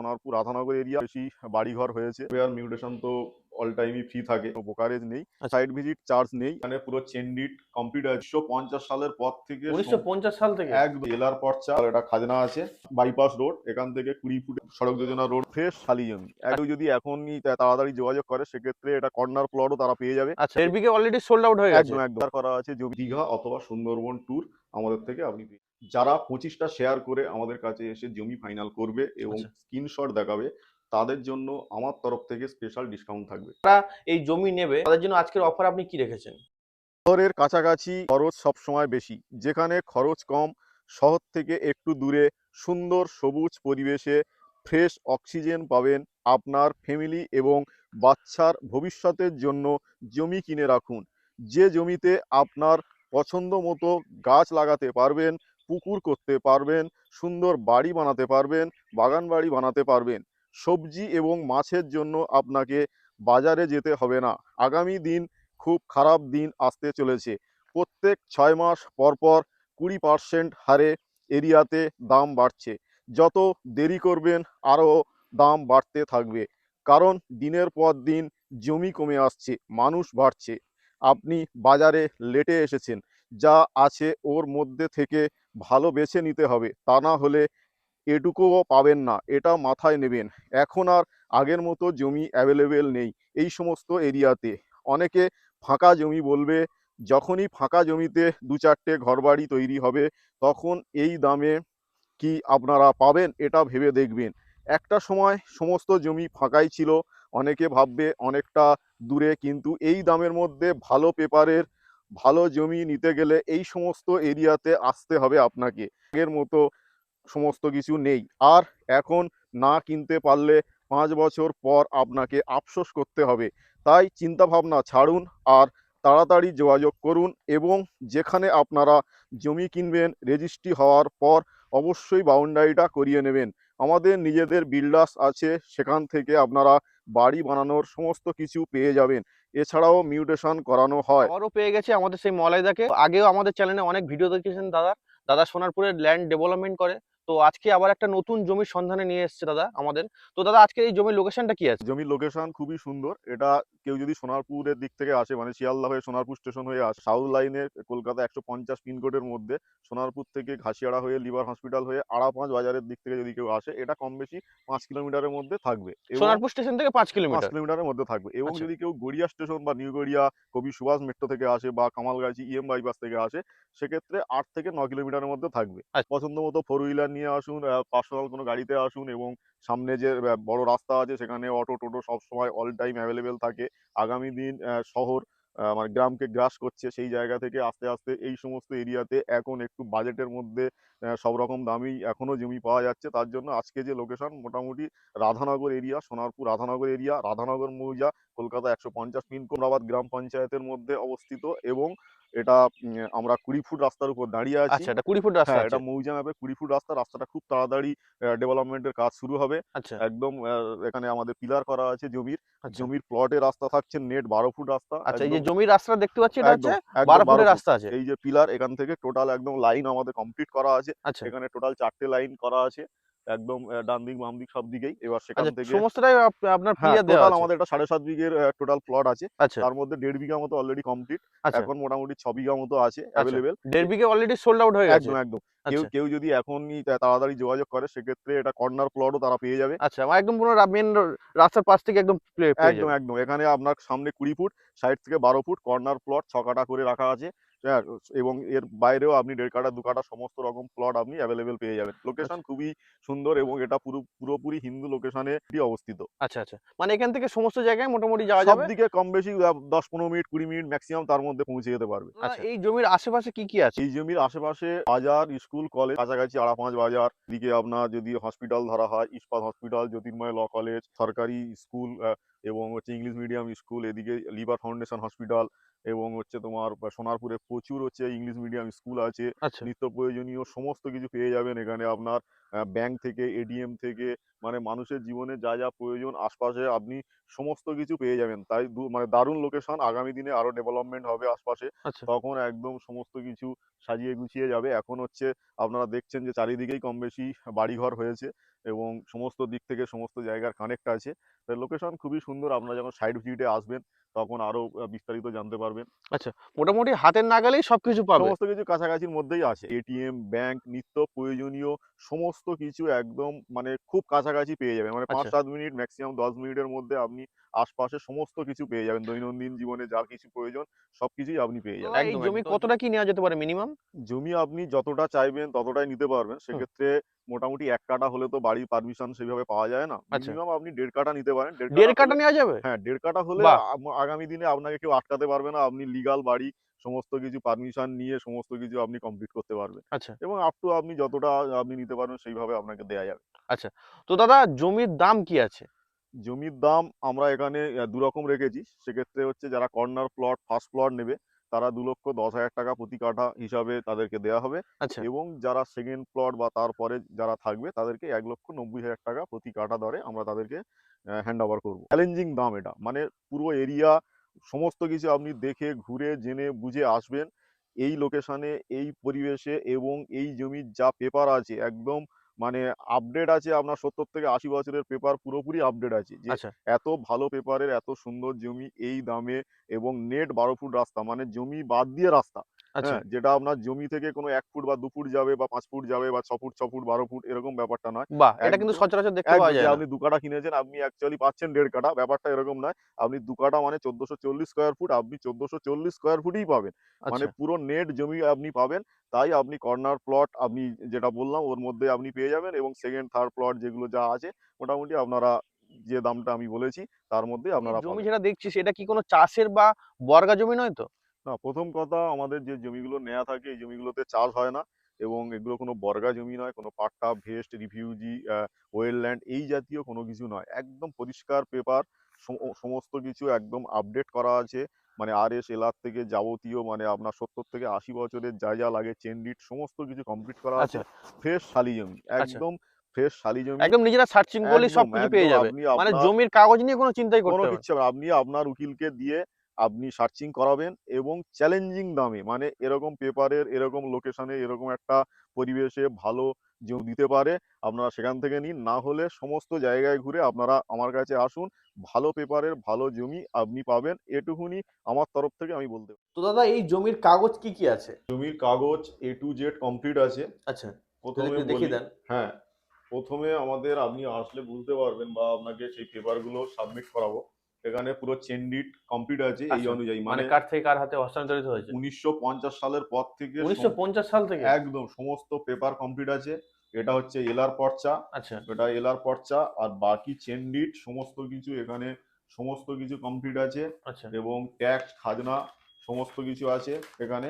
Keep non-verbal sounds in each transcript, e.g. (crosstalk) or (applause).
Sonarpur Radhanagar area বেশি বাড়িঘর হয়েছে। আর মিউটেশন তো অল টাইমই ফ্রি থাকে ব্রোকারেজ নেই। সাইড ভিজিট চার্জ নেই। মানে পুরো চেন্ডিট কমপ্লিট আছে পঞ্চাশ সালের পর থেকে উনিশশো সাল থেকে? একদম। জেলার পর্চা এটা খাজনা আছে। বাইপাস রোড এখান থেকে কুড়ি ফুট সড়ক যোজনা রোড ফ্রেশ খালি জমি। একটু যদি এখনই তাড়াতাড়ি যোগাযোগ করে সেক্ষেত্রে এটা কর্নার প্লটও তারা পেয়ে যাবে। আচ্ছা এর বিকে অলরেডি সোল্ড আউট হয়ে গেছে? একদম একদম। করা আছে দীঘা অথবা সুন্দরবন ট্যুর আমাদের থেকে আপনি যারা পঁচিশটা শেয়ার করে আমাদের কাছে এসে জমি ফাইনাল করবে এবং আচ্ছা। স্ক্রিনশট দেখাবে তাদের জন্য আমার তরফ থেকে স্পেশাল ডিসকাউন্ট থাকবে। তারা এই জমি নেবে তাদের জন্য আজকের অফার আপনি কি রেখেছেন? শহরের কাছাকাছি খরচ সবসময় বেশি যেখানে খরচ কম শহর থেকে একটু দূরে সুন্দর সবুজ পরিবেশে ফ্রেশ অক্সিজেন পাবেন আপনার ফ্যামিলি এবং বাচ্চার ভবিষ্যতের জন্য জমি কিনে রাখুন। যে জমিতে আপনার পছন্দ মতো গাছ লাগাতে পারবেন পুকুর করতে পারবেন, সুন্দর বাড়ি বানাতে পারবেন, বাগান বাড়ি বানাতে পারবেন। সবজি এবং মাছের জন্য আপনাকে বাজারে যেতে হবে না। আগামী দিন খুব খারাপ দিন আসতে চলেছে। প্রত্যেক ছয় মাস পর পর কুড়ি পার্সেন্ট হারে এরিয়াতে দাম বাড়ছে। যত দেরি করবেন, আরও দাম বাড়তে থাকবে। কারণ দিনের পর দিন জমি কমে আসছে, মানুষ বাড়ছে। আপনি বাজারে লেটে এসেছেন। যা আছে ওর মধ্যে থেকে ভালো বেছে নিতে হবে। তা না হলে এটুকুও পাবেন না, এটা মাথায় নেবেন। এখন আর আগের মতো জমি অ্যাভেলেবেল নেই এই সমস্ত এরিয়াতে। অনেকে ফাঁকা জমি বলবে, যখনই ফাঁকা জমিতে দু চারটে ঘরবাড়ি তৈরি হবে, তখন এই দামে কি আপনারা পাবেন? এটা ভেবে দেখবেন। একটা সময় সমস্ত জমি ফাঁকাই ছিল, অনেকে ভাববে অনেকটা দূরে, কিন্তু এই দামের মধ্যে ভালো পেপারের ভালো জমি নিতে গেলে এই সমস্ত এরিয়াতে আসতে হবে আপনাকে। আগের মতো সমস্ত কিছু নেই। আর এখন না কিনতে পারলে পাঁচ বছর পর আপনাকে আফসোস করতে হবে। তাই চিন্তাভাবনা ছাড়ুন আর তাড়াতাড়ি যোগাযোগ করুন এবং যেখানে আপনারা জমি কিনবেন রেজিস্ট্রি হওয়ার পর অবশ্যই বাউন্ডারিটা করিয়ে নেবেন। আমাদের নিজেদের বিল্ডার্স আছে, সেখান থেকে আপনারা বাড়ি বানানোর সমস্ত কিছু পেয়ে যাবেন। এছাড়াও মিউটেশন করানো হয়। আরও পেয়ে গেছে আমাদের সেই মলাইদাকে। আগেও আমাদের চ্যানেলে অনেক ভিডিও দেখিয়েছেন দাদা? দাদা সোনারপুরের ল্যান্ড ডেভেলপমেন্ট করে। তো আজকে আবার একটা নতুন জমির সন্ধানে নিয়ে এসেছে দাদা আমাদের। তো দাদা আজকে এই জমির লোকেশনটা কি আছে? জমির লোকেশন খুবই সুন্দর। এটা কেউ যদি সোনারপুরের দিক থেকে আসে মানে শিয়ালদা হয়ে সোনারপুর স্টেশন হয়ে আসে সাউথ লাইনে কলকাতা একশো পঞ্চাশ পিনকোডের মধ্যে সোনারপুর থেকে ঘাসিয়াড়া হয়ে লিভার হসপিটাল হয়ে আড়াপাঁচ বাজারের দিক থেকে যদি কেউ আসে এটা কম বেশি পাঁচ কিলোমিটারের মধ্যে থাকবে। সোনারপুর স্টেশন থেকে পাঁচ পাঁচ কিলোমিটার? কিলোমিটারের মধ্যে থাকবে। এবং আচ্ছা। যদি কেউ গড়িয়া স্টেশন বা নিউ গড়িয়া কবি সুভাষ মেট্রো থেকে আসে বা কামালগাছি ইএম বাইপাস থেকে আসে সেক্ষেত্রে আট থেকে ন কিলোমিটারের মধ্যে থাকবে। আচ্ছা। পছন্দ মতো ফোর হুইলার নিয়ে আসুন পার্সোনাল কোনো গাড়িতে আসুন এবং সামনে যে বড় রাস্তা আছে সেখানে অটো টোটো সবসময় অল টাইম অ্যাভেলেবেল থাকে। আগামী দিন শহর আহ, মানে গ্রামকে গ্রাস করছে সেই জায়গা থেকে আস্তে আস্তে এই সমস্ত এরিয়াতে এখন একটু বাজেটের মধ্যে সব রকম দামেই এখনও জমি পাওয়া যাচ্ছে। তার জন্য আজকে যে লোকেশন মোটামুটি রাধানগর এরিয়া সোনারপুর রাধানগর এরিয়া রাধানগর মৌজা কলকাতা একশো পঞ্চাশ পিন কোমরাবাদ গ্রাম পঞ্চায়েতের মধ্যে অবস্থিত এবং এটা আমরা কুড়ি ফুট রাস্তার উপর দাঁড়িয়ে আছি। আচ্ছা এটা কুড়ি ফুট রাস্তা হ্যাঁ এটা মৌজা ম্যাপে কুড়ি ফুট রাস্তা। রাস্তাটা খুব তাড়াতাড়ি ডেভেলপমেন্টের কাজ শুরু হবে। আচ্ছা। একদম এখানে আমাদের পিলার করা আছে জমির। আচ্ছা। জমির প্লটে রাস্তা থাকছে নেট বারো ফুট রাস্তা। আচ্ছা এই যে জমির রাস্তাটা দেখতে পাচ্ছি এটা হচ্ছে বারো ফুটের রাস্তা আছে। এই যে পিলার এখান থেকে টোটাল একদম লাইন আমাদের কমপ্লিট করা আছে। আচ্ছা। এখানে টোটাল চারটে লাইন করা আছে একদম ডান দিক বাম দিক সব দিকেই। এবার সেখান আচ্ছা থেকে সমস্তটাই আপনার হ্যাঁ দেওয়া আমাদের একটা সাড়ে সাত বিঘের টোটাল প্লট আছে। আচ্ছা। তার মধ্যে দেড় বিঘা মতো অলরেডি কমপ্লিট আচ্ছা। এখন মোটামুটি ছ বিঘা মতো আছে অ্যাভেলেবেল দেড় বিঘে অলরেডি সোল্ড আউট হয়ে গেছে? একদম একদম। কেউ কেউ যদি এখনই তাড়াতাড়ি যোগাযোগ করে সেক্ষেত্রে এটা কর্নার প্লটও তারা পেয়ে যাবে। আচ্ছা আমার একদম পুরো মেন রাস্তার পাশ থেকে একদম একদম একদম। এখানে আপনার সামনে কুড়ি ফুট সাইড থেকে বারো ফুট কর্নার প্লট ছ কাটা করে রাখা আছে। হ্যাঁ, এবং এর বাইরেও আপনি দেড় কাটা দু কাটা সমস্ত রকম প্লট আপনি অ্যাভেলেবেল পেয়ে যাবেন। লোকেশন খুবই সুন্দর এবং এটা পুরো পুরোপুরি হিন্দু লোকেশনে অবস্থিত। আচ্ছা আচ্ছা। মানে এখান থেকে সমস্ত জায়গায় মোটামুটি যাওয়া যাবে? দিকে কম বেশি দশ পনেরো মিনিট কুড়ি মিনিট ম্যাক্সিমাম তার মধ্যে পৌঁছে যেতে পারবে। দাদা, এই জমির আশেপাশে কি কি আছে? এই জমির আশেপাশে বাজার স্কুল কলেজ কাছাকাছি আড়াপাঁচ বাজার। দিকে আপনার যদি হসপিটাল ধরা হয় Ispat hospital Jyotirmoy law college সরকারি স্কুল এবং হচ্ছে ইংলিশ মিডিয়াম স্কুল এদিকে লিভার ফাউন্ডেশন হসপিটাল এবং হচ্ছে তোমার সোনারপুরে প্রচুর হচ্ছে ইংলিশ মিডিয়াম স্কুল আছে। আচ্ছা। নিত্য প্রয়োজনীয় সমস্ত কিছু পেয়ে যাবেন এখানে আপনার। ব্যাংক থেকে এডিএম থেকে মানে মানুষের জীবনে যা যা প্রয়োজন আশপাশে আপনি সমস্ত কিছু পেয়ে যাবেন। তাই মানে দারুণ লোকেশন আগামী দিনে আরও ডেভেলপমেন্ট হবে আশপাশে। আচ্ছা। তখন একদম সমস্ত কিছু সাজিয়ে গুছিয়ে যাবে। এখন হচ্ছে আপনারা দেখছেন যে চারিদিকেই কম বেশি বাড়িঘর হয়েছে এবং সমস্ত দিক থেকে সমস্ত জায়গার কানেক্ট আছে। তাই লোকেশন খুবই সুন্দর। আপনারা যখন সাইড ভিজিটে আসবেন তখন আরও বিস্তারিত জানতে পারবেন। আচ্ছা মোটামুটি হাতের নাগালেই সবকিছু পাবে। সমস্ত কিছু কাছাকাছির মধ্যেই আছে। এটিএম ব্যাংক নিত্য প্রয়োজনীয় সমস্ত কিছু একদম মানে খুব কাছাকাছি পেয়ে যাবেন। মানে পাঁচ আচ্ছা। সাত মিনিট ম্যাক্সিমাম দশ মিনিটের মধ্যে আপনি আশপাশে সমস্ত কিছু পেয়ে যাবেন। দৈনন্দিন জীবনে যা কিছু প্রয়োজন সবকিছুই আপনি পেয়ে যাবেন। একদম, জমি কতটা কি নেওয়া যেতে পারে মিনিমাম জমি আপনি যতটা চাইবেন ততটাই নিতে পারবেন। সেক্ষেত্রে মোটামুটি এক কাটা হলে তো বাড়ির পারমিশন সেভাবে পাওয়া যায় না। আচ্ছা। মিনিমাম আপনি দেড় কাটা নিতে পারেন। দেড় কাটা নেওয়া যাবে? হ্যাঁ দেড় কাটা হলে আগামী দিনে আপনাকে কেউ আটকাতে পারবে না। আপনি লিগাল বাড়ি সমস্ত কিছু পারমিশন নিয়ে সমস্ত কিছু আপনি কমপ্লিট করতে পারবেন। আচ্ছা। এবং আপ টু আপনি যতটা আপনি নিতে পারবেন সেইভাবে আপনাকে দেয়া যাবে। আচ্ছা তো দাদা জমির দাম কি আছে? জমির দাম আমরা এখানে দু রকম রেখেছি। সেক্ষেত্রে হচ্ছে যারা কর্নার প্লট ফার্স্ট প্লট নেবে তারা দু লক্ষ দশ হাজার টাকা প্রতি কাঠা হিসাবে তাদেরকে দেওয়া হবে। আচ্ছা। এবং যারা সেকেন্ড প্লট বা তারপরে যারা থাকবে তাদেরকে এক লক্ষ নব্বই হাজার টাকা প্রতি কাঠা দরে আমরা তাদেরকে হ্যান্ড ওভার করব। চ্যালেঞ্জিং দাম এটা। মানে পুরো এরিয়া সমস্ত কিছু আপনি দেখে ঘুরে জেনে বুঝে আসবেন। এই লোকেশানে এই পরিবেশে এবং এই জমির যা পেপার আছে একদম মানে আপডেট আছে আপনার সত্তর থেকে আশি বছরের পেপার পুরোপুরি আপডেট আছে যে আচ্ছা। এত ভালো পেপারের এত সুন্দর জমি এই দামে এবং নেট বারো ফুট রাস্তা মানে জমি বাদ দিয়ে রাস্তা। আচ্ছা। হ্যাঁ যেটা আপনার জমি থেকে কোনো এক ফুট বা দু ফুট যাবে বা পাঁচ ফুট যাবে বা ছ ফুট ছ ফুট বারো ফুট এরকম ব্যাপারটা নয়। বাহ! এটা কিন্তু সচরাচর দেখতে পাওয়া যায় আপনি দু কাঠা কিনেছেন আপনি অ্যাকচুয়ালি পাচ্ছেন দেড় কাঠা ব্যাপারটা এরকম নয়। আপনি দু কাটা মানে চোদ্দশো চল্লিশ স্কোয়ার ফুট আপনি চোদ্দশো চল্লিশ স্কোয়ার ফুটই পাবেন। মানে আচ্ছা। পুরো নেট জমি আপনি পাবেন তাই আপনি কর্নার প্লট আপনি যেটা বললাম ওর মধ্যে আপনি পেয়ে যাবেন এবং সেকেন্ড থার্ড প্লট যেগুলো যা আছে মোটামুটি আপনারা যে দামটা আমি বলেছি তার মধ্যে আপনারা জমি। যেটা দেখছি সেটা কি কোনো চাষের বা বর্গা জমি নয় তো? না প্রথম কথা আমাদের যে জমিগুলো নেওয়া থাকে এই জমিগুলোতে চাষ হয় না এবং এগুলো কোনো বর্গা জমি নয় কোনো পাট্টা ভেস্ট রিফিউজি ওয়েলল্যান্ড এই জাতীয় কোনো কিছু নয়। একদম পরিষ্কার পেপার সমস্ত কিছু একদম আপডেট করা আছে। মানে আর এস এলার থেকে যাবতীয় মানে আপনার সত্তর থেকে আশি বছরের যা যা লাগে চেন ডিট সমস্ত কিছু কমপ্লিট করা আছে। আচ্ছা। ফ্রেশ শালি জমি একদম ফ্রেশ শালি জমি। একদম নিজেরা সার্চিং করলে একদম, সবকিছু পেয়ে যাবে। মানে জমির কাগজ নিয়ে কোনো চিন্তাই করতে হবে হবে না। আপনি আপনার উকিলকে দিয়ে আপনি সার্চিং করাবেন এবং চ্যালেঞ্জিং দামে মানে এরকম পেপারের এরকম লোকেশনে এরকম একটা পরিবেশে ভালো জমি দিতে পারে আপনারা সেখান থেকে নিন। না হলে সমস্ত জায়গায় ঘুরে আপনারা আমার কাছে আসুন ভালো পেপারের ভালো জমি আপনি পাবেন। এটুকুনি আমার তরফ থেকে আমি বলতে তো দাদা এই জমির কাগজ কি কি আছে? জমির কাগজ এ টু জেড কমপ্লিট আছে। আচ্ছা প্রথমে দেখিয়ে দেন। হ্যাঁ প্রথমে আমাদের আপনি আসলে বুঝতে পারবেন বা আপনাকে সেই পেপারগুলো সাবমিট করাবো। এখানে পুরো চেন্ডিট কমপ্লিট আছে এই আচ্ছা, অনুযায়ী। মানে মানে কার থেকে কার হাতে হস্তান্তরিত হয়েছে? উনিশশো পঞ্চাশ সালের পর থেকে উনিশশো পঞ্চাশ সাল থেকে? একদম সমস্ত পেপার কমপ্লিট আছে। এটা হচ্ছে এলার পর্চা। আচ্ছা। এটা এলার পর্চা আর বাকি চেন্ডিট সমস্ত কিছু এখানে সমস্ত কিছু কমপ্লিট আছে। আচ্ছা। এবং ট্যাক্স খাজনা সমস্ত কিছু আছে এখানে।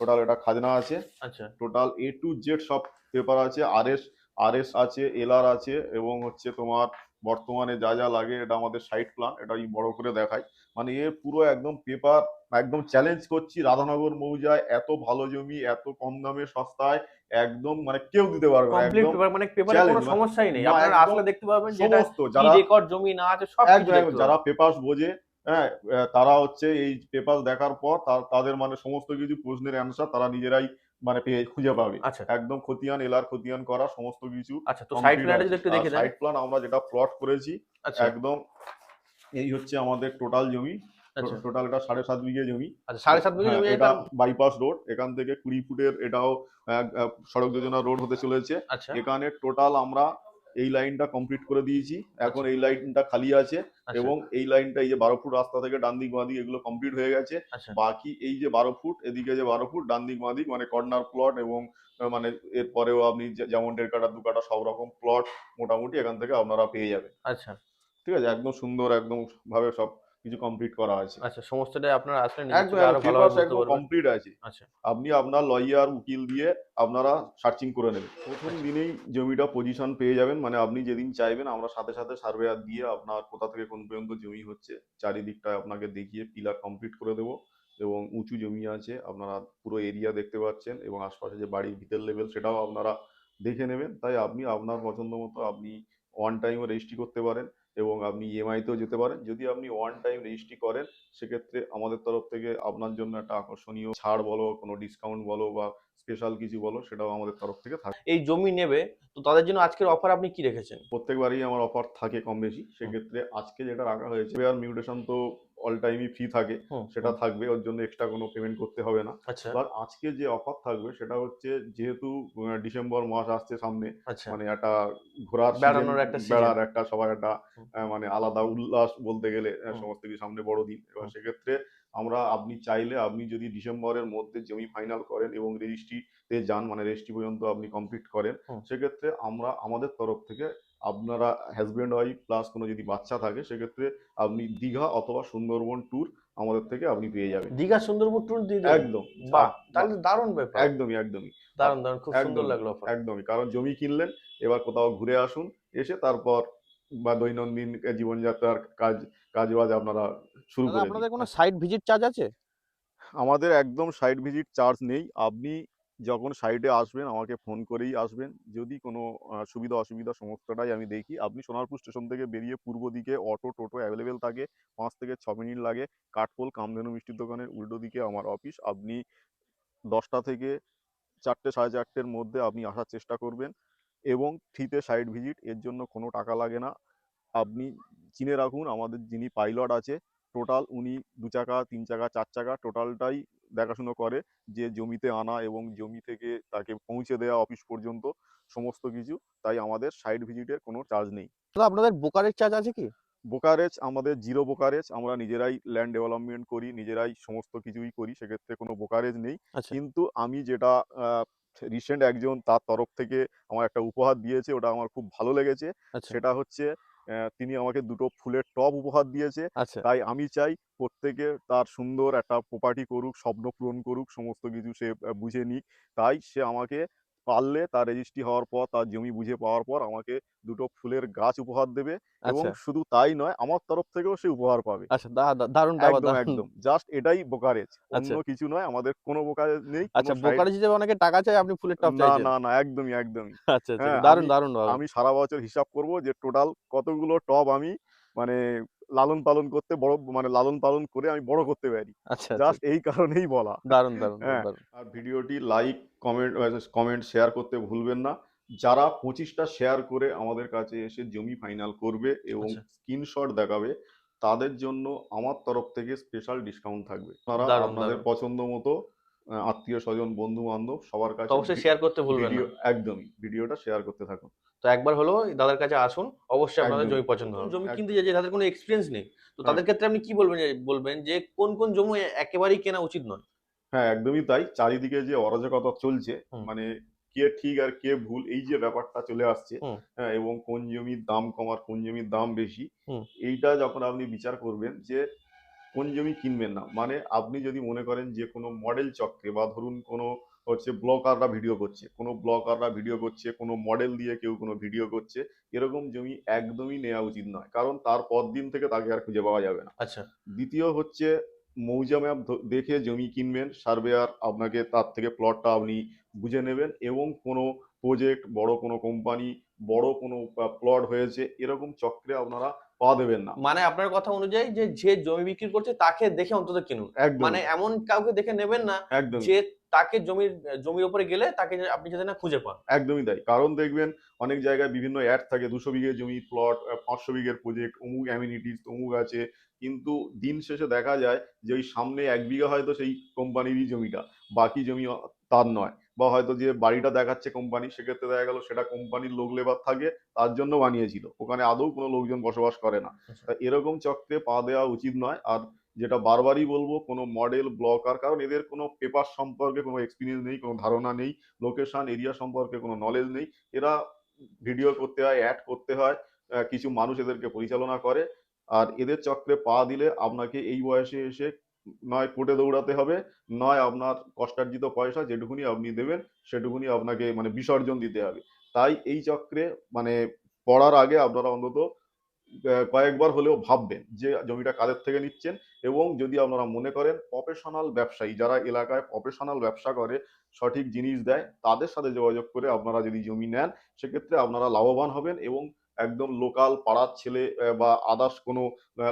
টোটাল এটা খাজনা আছে। আচ্ছা। টোটাল এ টু জেড সব পেপার আছে। আর এস আর এস আছে এলআর আছে এবং হচ্ছে তোমার বর্তমানে যা যা লাগে এটা আমাদের সাইট প্ল্যান এটা আমি বড় করে দেখাই। মানে এ পুরো একদম পেপার একদম চ্যালেঞ্জ করছি রাধানগর মৌজায় এত ভালো জমি এত কম দামে সস্তায় একদম মানে কেউ দিতে পারবে না একদম মানে পেপারে কোনো সমস্যাই নেই। আপনারা আসলে দেখতে পাবেন যে এটা কি রেকর্ড জমি না আছে সব একদম যারা পেপার বোঝে হ্যাঁ তারা হচ্ছে এই পেপার দেখার পর তাদের মানে সমস্ত কিছু প্রশ্নের অ্যান্সার তারা নিজেরাই মানে পেয়ে খুঁজে পাবে। আচ্ছা। একদম খতিয়ান এলার খতিয়ান করা সমস্ত কিছু আচ্ছা তো সাইড প্ল্যানটা যদি একটু দেখে সাইড প্ল্যান আমরা যেটা প্লট করেছি আচ্ছা। একদম এই হচ্ছে আমাদের টোটাল জমি। আচ্ছা। টোটাল এটা সাড়ে সাত বিঘে জমি। সাড়ে সাত বিঘে হ্যাঁ, জমি এটা বাইপাস রোড এখান থেকে কুড়ি ফুটের এটাও সড়ক যোজনা রোড হতে চলেছে। এখানে টোটাল আমরা এই লাইনটা কমপ্লিট করে দিয়েছি। এখন এই লাইনটা খালি আছে আচ্ছা, এবং এই লাইনটা এই যে বারো ফুট রাস্তা থেকে ডান দিক বাঁদিক এগুলো কমপ্লিট হয়ে গেছে। আচ্ছা। বাকি এই যে বারো ফুট এদিকে যে বারো ফুট ডান দিক বাঁদিক মানে কর্নার প্লট এবং মানে এরপরেও আপনি যেমন দেড় কাটা দু কাটা সব রকম প্লট মোটামুটি এখান থেকে আপনারা পেয়ে যাবেন। আচ্ছা। ঠিক আছে? একদম সুন্দর একদম ভাবে সব কিছু কমপ্লিট করা আছে। আচ্ছা সমস্তটাই আপনারা আসলে একদম কমপ্লিট আছে। আচ্ছা। আপনি আপনার লয়ার উকিল দিয়ে আপনারা সার্চিং করে নেবেন। প্রথম দিনেই জমিটা পজিশন পেয়ে যাবেন মানে আপনি যেদিন চাইবেন আমরা সাথে সাথে সার্ভেয়ার দিয়ে আপনার কোথা থেকে কোন পর্যন্ত জমি হচ্ছে চারিদিকটা আপনাকে দেখিয়ে পিলার কমপ্লিট করে দেবো এবং উঁচু জমি আছে আপনারা পুরো এরিয়া দেখতে পাচ্ছেন এবং আশপাশে যে বাড়ির ভিতর লেভেল সেটাও আপনারা দেখে নেবেন। তাই আপনি আপনার পছন্দ মতো আপনি ওয়ান টাইমও রেজিস্ট্রি করতে পারেন। এবং আপনি ইএমআইতেও যেতে পারেন। যদি আপনি ওয়ান টাইম রেজিস্ট্রি করেন সেক্ষেত্রে আমাদের তরফ থেকে আপনার জন্য একটা আকর্ষণীয় ছাড় বলো কোনো ডিসকাউন্ট বলো বা স্পেশাল কিছু বলো সেটাও আমাদের তরফ থেকে থাকে এই জমি নেবে তো তাদের জন্য আজকের অফার আপনি কি রেখেছেন? প্রত্যেকবারই আমার অফার থাকে কম বেশি সেক্ষেত্রে আজকে যেটা রাখা হয়েছে আর মিউটেশন তো অল টাইমই ফ্রি থাকে সেটা থাকবে ওর জন্য এক্সট্রা কোনো পেমেন্ট করতে হবে না। আচ্ছা। এবার আজকে যে অফার থাকবে সেটা হচ্ছে যেহেতু ডিসেম্বর মাস আসছে সামনে আচ্ছা। মানে একটা ঘোরার বেড়ানোর একটা বেড়ার একটা সবার একটা মানে আলাদা উল্লাস বলতে গেলে সমস্ত কিছু সামনে বড় দিন। এবার সেক্ষেত্রে আমরা আপনি চাইলে আপনি যদি ডিসেম্বরের মধ্যে জমি ফাইনাল করেন এবং রেজিস্ট্রিতে যান মানে রেজিস্ট্রি পর্যন্ত আপনি কমপ্লিট করেন সেক্ষেত্রে আমরা আমাদের তরফ থেকে আপনারা হাজব্যান্ড ওয়াইফ প্লাস কোনো যদি বাচ্চা থাকে সেক্ষেত্রে আপনি দীঘা অথবা সুন্দরবন ট্যুর আমাদের থেকে আপনি পেয়ে যাবেন। দীঘা সুন্দরবন ট্যুর দিয়ে দেবেন? একদম। বাহ তাহলে দারুণ ব্যাপার। একদমই একদমই। দারুণ দারুণ খুব সুন্দর লাগল একদমই কারণ জমি কিনলেন এবার কোথাও ঘুরে আসুন এসে তারপর বা দৈনন্দিন জীবনযাত্রার কাজ কাজবাজ আপনারা শুরু করে আপনাদের কোনো সাইট ভিজিট চার্জ আছে? আমাদের একদম সাইট ভিজিট চার্জ নেই। আপনি যখন সাইডে আসবেন, আমাকে ফোন করেই আসবেন। যদি কোনো সুবিধা অসুবিধা সমস্তটাই আমি দেখি, আপনি সোনারপুর স্টেশন থেকে বেরিয়ে পূর্ব দিকে অটো টোটো অ্যাভেলেবেল থাকে, পাঁচ থেকে ছ মিনিট লাগে। কাঠপোল কামধেনু মিষ্টির দোকানের উল্টো দিকে আমার অফিস আপনি দশটা থেকে চারটে, সাড়ে চারটের মধ্যে আপনি আসার চেষ্টা করবেন এবং ফ্রিতে সাইট ভিজিট এর জন্য কোনো টাকা লাগে না। আপনি চিনে রাখুন, আমাদের যিনি পাইলট আছে টোটাল উনি দু চাকা, তিন চাকা, চার চাকা টোটালটাই দেখাশুনো করে যে জমিতে আনা এবং জমি থেকে তাকে পৌঁছে দেওয়া অফিস পর্যন্ত সমস্ত কিছু তাই আমাদের সাইড ভিজিটের কোনো চার্জ নেই। দাদা আপনাদের বোকারের চার্জ আছে কি? বোকারেজ আমাদের জিরো বোকারেজ আমরা নিজেরাই ল্যান্ড ডেভেলপমেন্ট করি নিজেরাই সমস্ত কিছুই করি সেক্ষেত্রে কোনো বোকারেজ নেই। আচ্ছা। কিন্তু আমি যেটা রিসেন্ট একজন তার তরফ থেকে আমার একটা উপহার দিয়েছে ওটা আমার খুব ভালো লেগেছে। আচ্ছা। সেটা হচ্ছে তিনি আমাকে দুটো ফুলের টব উপহার দিয়েছে। আচ্ছা। তাই আমি চাই প্রত্যেকে তার সুন্দর একটা প্রপার্টি করুক স্বপ্ন পূরণ করুক সমস্ত কিছু সে বুঝে নিক। তাই সে আমাকে পারলে তার রেজিস্ট্রি হওয়ার পর তার জমি বুঝে পাওয়ার পর আমাকে দুটো ফুলের গাছ উপহার দেবে এবং আচ্ছা। শুধু তাই নয় আমার তরফ থেকেও সে উপহার পাবে। আচ্ছা দারুণ একদম একদম। জাস্ট এটাই বোকারেজ অন্য আচ্ছা। কিছু নয় আমাদের কোনো বোকারেজ নেই আচ্ছা বোকারেজ হিসেবে অনেকে টাকা চায় আপনি ফুলের টপ না না না একদমই একদমই। (laughs) আচ্ছা আচ্ছা হ্যাঁ, দারুণ আমি- দারুণ আমি সারা বছর হিসাব করব যে টোটাল কতগুলো টব আমি মানে লালন পালন করতে বড় মানে লালন পালন করে আমি বড় করতে পারি। আচ্ছা আচ্ছা। জাস্ট এই কারণেই বলা। দারুণ দারুণ হ্যাঁ। আর ভিডিওটি লাইক কমেন্ট কমেন্ট শেয়ার করতে ভুলবেন না। যারা পঁচিশটা শেয়ার করে আমাদের কাছে এসে জমি ফাইনাল করবে এবং আচ্ছা। স্ক্রিনশট দেখাবে তাদের জন্য আমার তরফ থেকে স্পেশাল ডিসকাউন্ট থাকবে। তারা আপনাদের পছন্দ মতো আত্মীয় স্বজন বন্ধু বান্ধব সবার কাছে অবশ্যই শেয়ার করতে ভুলবেন না। একদমই ভিডিওটা শেয়ার করতে থাকুন। তো একবার হলো দাদার কাছে আসুন অবশ্যই আপনাদের জমি পছন্দ হবে। জমি কিনতে যে যাদের কোনো এক্সপিরিয়েন্স নেই তো হ্যাঁ। তাদের ক্ষেত্রে আপনি কি বলবেন বলবেন যে কোন কোন জমি একেবারেই কেনা উচিত নয়? হ্যাঁ একদমই তাই। চারিদিকে যে অরাজকতা চলছে মানে কে ঠিক আর কে ভুল এই যে ব্যাপারটা চলে আসছে হ্যাঁ এবং কোন জমির দাম কম আর কোন জমির দাম বেশি। এইটা যখন আপনি বিচার করবেন যে কোন জমি কিনবেন না। মানে আপনি যদি মনে করেন যে কোনো মডেল চক্রে বা ধরুন কোনো হচ্ছে ব্লগাররা ভিডিও করছে। কোনো ব্লগাররা ভিডিও করছে কোনো মডেল দিয়ে কেউ কোনো ভিডিও করছে এরকম জমি একদমই নেওয়া উচিত নয়। কারণ তার পর দিন থেকে তাকে আর খুঁজে পাওয়া যাবে না। আচ্ছা। দ্বিতীয় হচ্ছে মৌজা ম্যাপ দেখে জমি কিনবেন সার্ভেয়ার আপনাকে তার থেকে প্লটটা আপনি বুঝে নেবেন এবং কোনো প্রজেক্ট বড় কোনো কোম্পানি বড় কোনো প্লট হয়েছে এরকম চক্রে আপনারা পা দেবেন না। মানে আপনার কথা অনুযায়ী যে যে জমি বিক্রি করছে তাকে দেখে অন্তত কিনুন। মানে এমন কাউকে দেখে নেবেন না একদম যে তাকে জমির জমির উপরে গেলে তাকে আপনি যাতে না খুঁজে পান। একদমই তাই। কারণ দেখবেন অনেক জায়গায় বিভিন্ন অ্যাড থাকে। দুশো বিঘে জমি প্লট পাঁচশো বিঘের প্রজেক্ট অমুক অ্যামিনিটিস অমুক আছে। কিন্তু দিন শেষে দেখা যায় যে ওই সামনে এক বিঘা হয়তো সেই কোম্পানিরই জমিটা। বাকি জমি তার নয়। বা হয়তো যে বাড়িটা দেখাচ্ছে কোম্পানি সেক্ষেত্রে দেখা গেল সেটা কোম্পানির লোক লেবার থাকে তার জন্য বানিয়েছিল। ওখানে আদৌ কোনো লোকজন বসবাস করে না। আচ্ছা। এরকম চক্রে পা দেওয়া উচিত নয়। আর যেটা বারবারই বলব, কোনো মডেল ব্লকার কারণ এদের কোনো পেপার সম্পর্কে কোনো এক্সপিরিয়েন্স নেই, কোনো ধারণা নেই লোকেশন এরিয়া সম্পর্কে কোনো নলেজ নেই। এরা ভিডিও করতে হয় অ্যাড করতে হয় কিছু মানুষ এদেরকে পরিচালনা করে। আর এদের চক্রে পা দিলে আপনাকে এই বয়সে এসে নয় কোর্টে দৌড়াতে হবে, নয় আপনার কষ্টার্জিত পয়সা যেটুকুনি আপনি দেবেন, সেটুকুনি আপনাকে মানে বিসর্জন দিতে হবে। তাই এই চক্রে মানে পড়ার আগে আপনারা অন্তত কয়েকবার হলেও ভাববেন যে জমিটা কাদের থেকে নিচ্ছেন এবং যদি আপনারা মনে করেন প্রফেশনাল ব্যবসায়ী, যারা এলাকায় প্রফেশনাল ব্যবসা করে, সঠিক জিনিস দেয়, তাদের সাথে যোগাযোগ করে আপনারা যদি জমি নেন, সেক্ষেত্রে আপনারা লাভবান হবেন এবং একদম লোকাল পাড়ার ছেলে বা আদার্স কোনো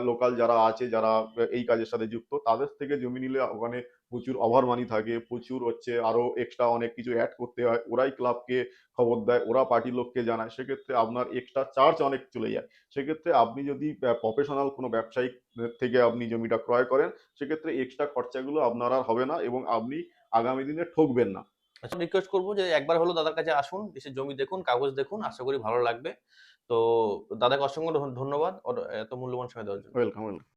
লোকাল যারা আছে, যারা এই কাজের সাথে যুক্ত, তাদের থেকে জমি নিলে ওখানে প্রচুর ওভার মানি থাকে, প্রচুর হচ্ছে আরও এক্সট্রা অনেক কিছু অ্যাড করতে হয়, ওরাই ক্লাবকে খবর দেয়, ওরা পার্টির লোককে জানায়, সেক্ষেত্রে আপনার এক্সট্রা চার্জ অনেক চলে যায়। সেক্ষেত্রে আপনি যদি প্রফেশনাল কোনো ব্যবসায়িক থেকে আপনি জমিটা ক্রয় করেন, সেক্ষেত্রে এক্সট্রা খরচাগুলো আপনার আর হবে না এবং আপনি আগামী দিনে ঠকবেন না। রিকোয়েস্ট করব যে একবার হলো দাদার কাছে আসুন, এসে জমি দেখুন, কাগজ দেখুন, আশা করি ভালো লাগবে। তো দাদাকে অসংখ্য ধন্যবাদ। এত মূল্যবান সময় দেওয়ার জন্য। Welcome welcome